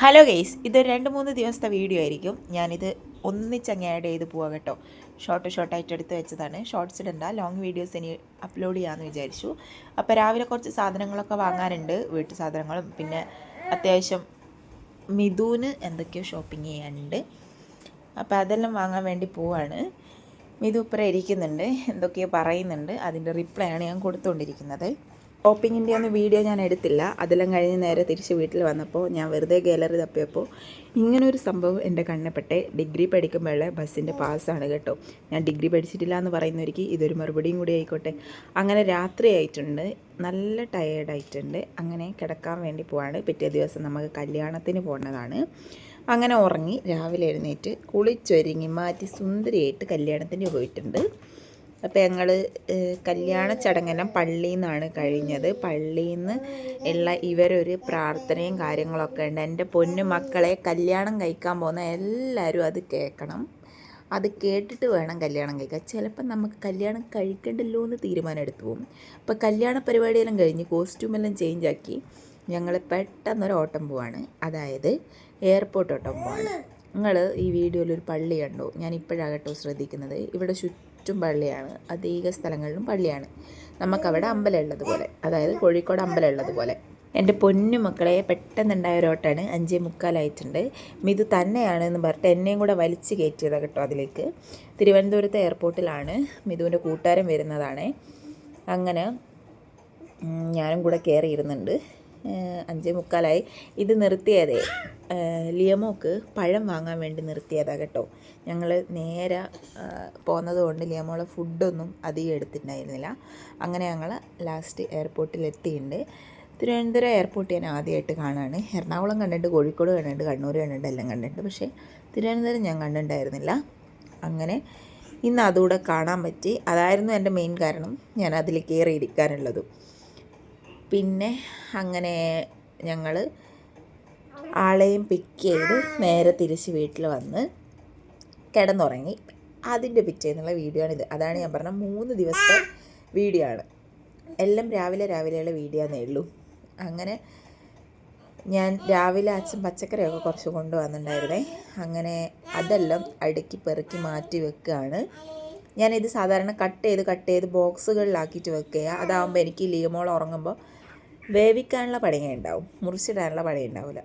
Hello guys ഇതൊരു രണ്ട് മൂന്ന് ദിവസത്തെ വീഡിയോ ആയിരിക്കും. ഞാനിത് ഒന്നിച്ചങ്ങ് ആഡ് ചെയ്ത് പോവാം കേട്ടോ. ഷോർട്ട് ഷോർട്ടായിട്ട് എടുത്ത് വെച്ചതാണ്. ഷോർട്സ് ഇടണ്ട ലോങ് വീഡിയോസ് ഇനി അപ്ലോഡ് ചെയ്യാമെന്ന് വിചാരിച്ചു. അപ്പോൾ രാവിലെ കുറച്ച് സാധനങ്ങളൊക്കെ വാങ്ങാനുണ്ട് വീട്ടു സാധനങ്ങളും. പിന്നെ അത്യാവശ്യം മിഥുന് എന്തൊക്കെയോ ഷോപ്പിംഗ് ചെയ്യാനുണ്ട്. അപ്പോൾ അതെല്ലാം വാങ്ങാൻ വേണ്ടി പോവാണ്. മിഥു ഇപ്പുറം ഇരിക്കുന്നുണ്ട് എന്തൊക്കെയോ പറയുന്നുണ്ട്. അതിന്റെ റിപ്ലൈ ആണ് ഞാൻ കൊടുത്തുകൊണ്ടിരിക്കുന്നത് ഷോപ്പിങ്ങിന്റെ ഒന്നും വീഡിയോ ഞാൻ എടുത്തില്ല. അതെല്ലാം കഴിഞ്ഞ് നേരെ തിരിച്ച് വീട്ടിൽ വന്നപ്പോൾ ഞാൻ വെറുതെ ഗാലറി തപ്പിയപ്പോൾ ഇങ്ങനൊരു സംഭവം എന്റെ കണ്ണപ്പെട്ടെ ഡിഗ്രി പഠിക്കുമ്പോഴുള്ള ബസ്സിന്റെ പാസ്സാണ് കേട്ടോ. ഞാൻ ഡിഗ്രി പഠിച്ചിട്ടില്ല എന്ന് പറയുന്നവർക്ക് ഇതൊരു മറുപടിയും കൂടി ആയിക്കോട്ടെ. അങ്ങനെ രാത്രി ആയിട്ടുണ്ട്. നല്ല ടയേർഡായിട്ടുണ്ട് അങ്ങനെ കിടക്കാൻ വേണ്ടി പോവാണ്. പിറ്റേ ദിവസം നമുക്ക് കല്യാണത്തിന് പോകുന്നതാണ് അങ്ങനെ ഉറങ്ങി രാവിലെ എഴുന്നേറ്റ് കുളിച്ചൊരുങ്ങി മാറ്റി സുന്ദരിയായിട്ട് കല്യാണത്തിന് പോയിട്ടുണ്ട്. അപ്പോൾ ഞങ്ങൾ കല്യാണ ചടങ്ങെല്ലാം പള്ളിയിൽ നിന്നാണ് കഴിഞ്ഞത്. പള്ളിയിൽ നിന്ന് ഉള്ള ഇവരൊരു പ്രാർത്ഥനയും കാര്യങ്ങളൊക്കെ ഉണ്ട്. എന്റെ പൊന്നു മക്കളെ കല്യാണം കഴിക്കാൻ പോകുന്ന എല്ലാവരും അത് കേൾക്കണം അത് കേട്ടിട്ട് വേണം കല്യാണം കഴിക്കാൻ. ചിലപ്പോൾ നമുക്ക് കല്യാണം കഴിക്കണ്ടല്ലോ എന്ന് തീരുമാനം എടുത്തു പോകും. അപ്പോൾ കല്യാണ പരിപാടിയെല്ലാം കഴിഞ്ഞ് കോസ്റ്റ്യൂമെല്ലാം ചേഞ്ച് ആക്കി ഞങ്ങൾ പെട്ടെന്നൊരു ഓട്ടം പോവാണ്. അതായത് എയർപോർട്ട് ഓട്ടം പോവാണ്. നിങ്ങൾ ഈ വീഡിയോയിൽ ഒരു പള്ളി കണ്ടോ. ഞാൻ ഇപ്പോഴാകട്ടോ ശ്രദ്ധിക്കുന്നത്. ഇവിടെ ചുറ്റും പള്ളിയാണ്. അധിക സ്ഥലങ്ങളിലും പള്ളിയാണ്. നമുക്കവിടെ അമ്പലം ഉള്ളതുപോലെ അതായത് കോഴിക്കോട് അമ്പലം ഉള്ളതുപോലെ എന്റെ പൊന്നു മക്കളെ പെട്ടെന്നുണ്ടായ ഒരു ഓട്ടാണ് അഞ്ചേ മുക്കാലായിട്ടുണ്ട് മിതു തന്നെയാണ് എന്ന് പറഞ്ഞിട്ട് എന്നെയും കൂടെ വലിച്ചു കയറ്റിയതാണ് കേട്ടോ അതിലേക്ക്. തിരുവനന്തപുരത്തെ എയർപോർട്ടിലാണ് മിതുവിന്റെ കൂട്ടുകാരൻ വരുന്നതാണ്. അങ്ങനെ ഞാനും കൂടെ കയറിയിരുന്നുണ്ട്. അഞ്ചേ മുക്കാലായി ഇത് നിർത്തിയതേ ലിയമോക്ക് പഴം വാങ്ങാൻ വേണ്ടി നിർത്തിയതാണ് കേട്ടോ. ഞങ്ങൾ നേരെ പോകുന്നത് കൊണ്ട് ലിയമോളെ ഫുഡൊന്നും അധികം എടുത്തിട്ടുണ്ടായിരുന്നില്ല. അങ്ങനെ ഞങ്ങൾ ലാസ്റ്റ് എയർപോർട്ടിൽ എത്തിയിട്ടുണ്ട് തിരുവനന്തപുരം എയർപോർട്ട് ഞാൻ ആദ്യമായിട്ട് കാണാണ്. എറണാകുളം കണ്ടിട്ട് കോഴിക്കോട് കണ്ടിട്ട് കണ്ണൂർ കണ്ടിട്ട് എല്ലാം കണ്ടിട്ടുണ്ട് പക്ഷേ തിരുവനന്തപുരം ഞാൻ കണ്ടിട്ടുണ്ടായിരുന്നില്ല. അങ്ങനെ ഇന്ന് അതുകൂടെ കാണാൻ പറ്റി. അതായിരുന്നു എന്റെ മെയിൻ കാരണം. ഞാൻ അതിൽ കയറി ഇരിക്കാനുള്ളതും. പിന്നെ അങ്ങനെ ഞങ്ങൾ ആളെയും പിക്ക് ചെയ്ത് നേരെ തിരിച്ച് വീട്ടിൽ വന്ന് കിടന്നുറങ്ങി. അതിന്റെ പിറ്റേന്നുള്ള വീഡിയോ ആണിത്. അതാണ് ഞാൻ പറഞ്ഞ മൂന്ന് ദിവസത്തെ വീഡിയോ ആണ്. എല്ലാം രാവിലെ രാവിലെയുള്ള വീഡിയോ എന്നേ ഉള്ളൂ. അങ്ങനെ ഞാൻ രാവിലെ അച്ഛൻ പച്ചക്കറിയൊക്കെ കുറച്ച് കൊണ്ടുവന്നിട്ടുണ്ടായിരുന്നേ. അങ്ങനെ അതെല്ലാം അടുക്കി പെറുക്കി മാറ്റി വെക്കുകയാണ്. ഞാനിത് സാധാരണ കട്ട് ചെയ്ത് കട്ട് ചെയ്ത് ബോക്സുകളിലാക്കിയിട്ട് വെക്കുക അതാകുമ്പോൾ എനിക്ക് ലീമോൾ ഉറങ്ങുമ്പോൾ വേവിക്കാനുള്ള പണിയേ ഉണ്ടാവും. മുറിച്ചിടാനുള്ള പണി ഉണ്ടാവില്ല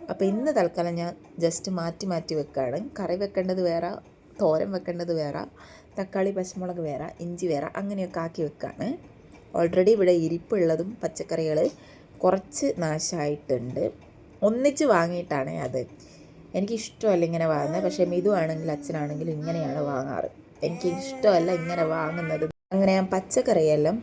അപ്പോൾ ഇന്ന് തൽക്കാലം ഞാൻ ജസ്റ്റ് മാറ്റി മാറ്റി വെക്കുകയാണ് കറി വെക്കേണ്ടത് വേറെ തോരൻ വെക്കേണ്ടത് വേറെ തക്കാളി പച്ചമുളക് വേറെ ഇഞ്ചി വേറെ അങ്ങനെയൊക്കെ ആക്കി വെക്കുകയാണ് ഓൾറെഡി ഇവിടെ ഇരിപ്പുള്ളതും പച്ചക്കറികൾ കുറച്ച് നാശമായിട്ടുണ്ട് ഒന്നിച്ച് വാങ്ങിയിട്ടാണ് അത്. എനിക്കിഷ്ടമല്ല ഇങ്ങനെ വാങ്ങുന്നത് പക്ഷേ മിതു ആണെങ്കിൽ അച്ഛനാണെങ്കിലും ഇങ്ങനെയാണ് വാങ്ങാറ്. എനിക്ക് ഇഷ്ടമല്ല ഇങ്ങനെ വാങ്ങുന്നത്. അങ്ങനെ ഞാൻ പച്ചക്കറിയെല്ലാം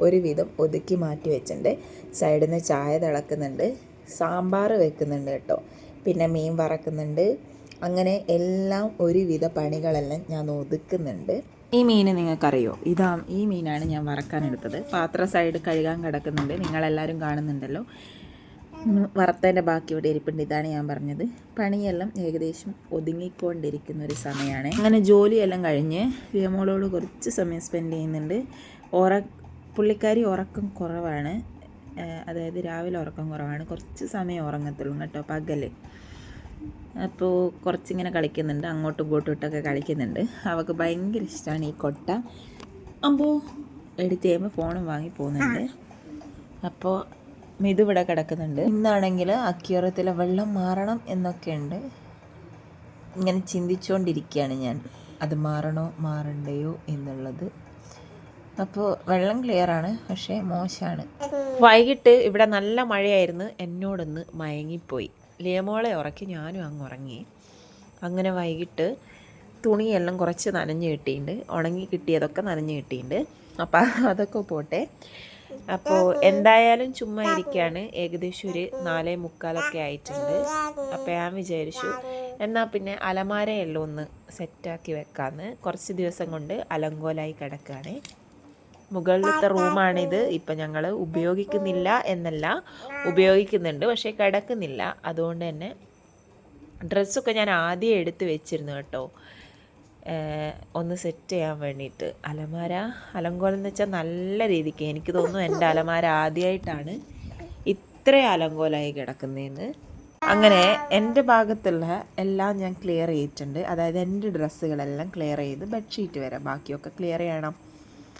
ഒരുവിധം ഒതുക്കി മാറ്റി വെച്ചിട്ടുണ്ട്. സൈഡിൽ നിന്ന് ചായ തിളക്കുന്നുണ്ട്. സാമ്പാർ വെക്കുന്നുണ്ട് കേട്ടോ. പിന്നെ മീൻ വറക്കുന്നുണ്ട്. അങ്ങനെ എല്ലാം ഒരുവിധ പണികളെല്ലാം ഞാൻ ഒതുക്കുന്നുണ്ട്. ഈ മീൻ നിങ്ങൾക്കറിയോ? ഇതാ ഈ മീനാണ് ഞാൻ വറക്കാൻ എടുത്തത്. പാത്ര സൈഡ് കഴുകാൻ കിടക്കുന്നുണ്ട്. നിങ്ങളെല്ലാവരും കാണുന്നുണ്ടല്ലോ. വറുത്തതിന്റെ ബാക്കി ഇവിടെ ഇരിപ്പുണ്ട്. ഇതാണ് ഞാൻ പറഞ്ഞത്. പണിയെല്ലാം ഏകദേശം ഒതുങ്ങിക്കൊണ്ടിരിക്കുന്ന ഒരു സമയമാണ്. അങ്ങനെ ജോലിയെല്ലാം കഴിഞ്ഞ് വിയമോളോട് കുറച്ച് സമയം സ്പെൻഡ് ചെയ്യുന്നുണ്ട്. ഉറ പുള്ളിക്കാരി ഉറക്കം കുറവാണ്. അതായത് രാവിലെ ഉറക്കം കുറവാണ്. കുറച്ച് സമയം ഉറങ്ങത്തുള്ളൂ കേട്ടോ പകൽ. അപ്പോൾ കുറച്ചിങ്ങനെ കളിക്കുന്നുണ്ട് അങ്ങോട്ടും ഇങ്ങോട്ടും ഇട്ടൊക്കെ കളിക്കുന്നുണ്ട്. അവൾക്ക് ഭയങ്കര ഇഷ്ടമാണ് ഈ കൊട്ട. അപ്പോൾ എഡിറ്റ് ചെയ്യുമ്പോൾ ഫോണും വാങ്ങി പോകുന്നുണ്ട്. അപ്പോൾ മിതു ഇവിടെ കിടക്കുന്നുണ്ട്. ഇന്നാണെങ്കിൽ അക്യൂറത്തിലെ വെള്ളം മാറണം എന്നൊക്കെയുണ്ട് ഇങ്ങനെ ചിന്തിച്ചുകൊണ്ടിരിക്കുകയാണ് ഞാൻ. അത് മാറണോ മാറണ്ടയോ എന്നുള്ളത് അപ്പോൾ വെള്ളം ക്ലിയർ ആണ് പക്ഷേ മോശമാണ് വൈകിട്ട് ഇവിടെ നല്ല മഴയായിരുന്നു എന്നോടൊന്ന് മയങ്ങിപ്പോയി. ലിയമോളെ ഉറക്കി ഞാനും അങ്ങ് ഉറങ്ങി. അങ്ങനെ വൈകിട്ട് തുണിയെല്ലാം കുറച്ച് നനഞ്ഞ് കിട്ടിയിട്ടുണ്ട്. ഉണങ്ങി കിട്ടിയതൊക്കെ നനഞ്ഞ് കിട്ടിയിട്ടുണ്ട്. അപ്പം അതൊക്കെ പോട്ടെ. അപ്പോൾ എന്തായാലും ചുമ്മാ ഇരിക്കുകയാണ് ഏകദേശം ഒരു നാലേ മുക്കാലൊക്കെ ആയിട്ടുണ്ട്. അപ്പോൾ ഞാൻ വിചാരിച്ചു എന്നാൽ പിന്നെ അലമാരയെല്ലാം ഒന്ന് സെറ്റാക്കി വെക്കാമെന്ന് കുറച്ച് ദിവസം കൊണ്ട് അലങ്കോലായി കിടക്കുകയാണ്. മുകളിലത്തെ റൂമാണിത്. ഇപ്പം ഞങ്ങൾ ഉപയോഗിക്കുന്നില്ല എന്നല്ല. ഉപയോഗിക്കുന്നുണ്ട് പക്ഷേ കിടക്കുന്നില്ല. അതുകൊണ്ട് തന്നെ ഡ്രസ്സൊക്കെ ഞാൻ ആദ്യം എടുത്ത് വെച്ചിരുന്നു കേട്ടോ. ഒന്ന് സെറ്റ് ചെയ്യാൻ വേണ്ടിയിട്ട്. അലമാര അലങ്കോലം എന്ന് വെച്ചാൽ നല്ല രീതിക്ക് എനിക്ക് തോന്നുന്നു എന്റെ അലമാര ആദ്യമായിട്ടാണ് ഇത്ര അലങ്കോലമായി കിടക്കുന്നതെന്ന് അങ്ങനെ എന്റെ ഭാഗത്തുള്ള എല്ലാം ഞാൻ ക്ലിയർ ചെയ്തിട്ടുണ്ട്. അതായത് എന്റെ ഡ്രസ്സുകളെല്ലാം ക്ലിയർ ചെയ്ത് ബെഡ്ഷീറ്റ് വരെ ബാക്കിയൊക്കെ ക്ലിയർ ചെയ്യണം.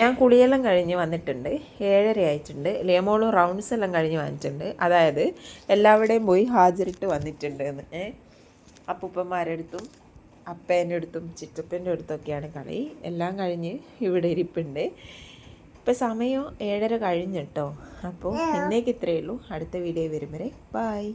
ഞാൻ കുളിയെല്ലാം കഴിഞ്ഞ് വന്നിട്ടുണ്ട്. ഏഴര ആയിട്ടുണ്ട്. ലേമോളും റൗണ്ട്സ് എല്ലാം കഴിഞ്ഞ് വന്നിട്ടുണ്ട്. അതായത് എല്ലാവിടെയും പോയി ഹാജരിട്ട് വന്നിട്ടുണ്ട് എന്ന്. ഏ? അപ്പൂപ്പന്മാരുടെ അടുത്തും അപ്പേന്റെ അടുത്തും ചിറ്റപ്പന്റെ അടുത്തൊക്കെയാണ് കളി. എല്ലാം കഴിഞ്ഞ് ഇവിടെ ഇരിപ്പുണ്ട്. ഇപ്പം സമയം ഏഴര കഴിഞ്ഞിട്ടോ അപ്പോൾ ഇന്നേക്ക് ഇത്രയേ ഉള്ളൂ. അടുത്ത വീഡിയോ വരും വരെ. ബായ്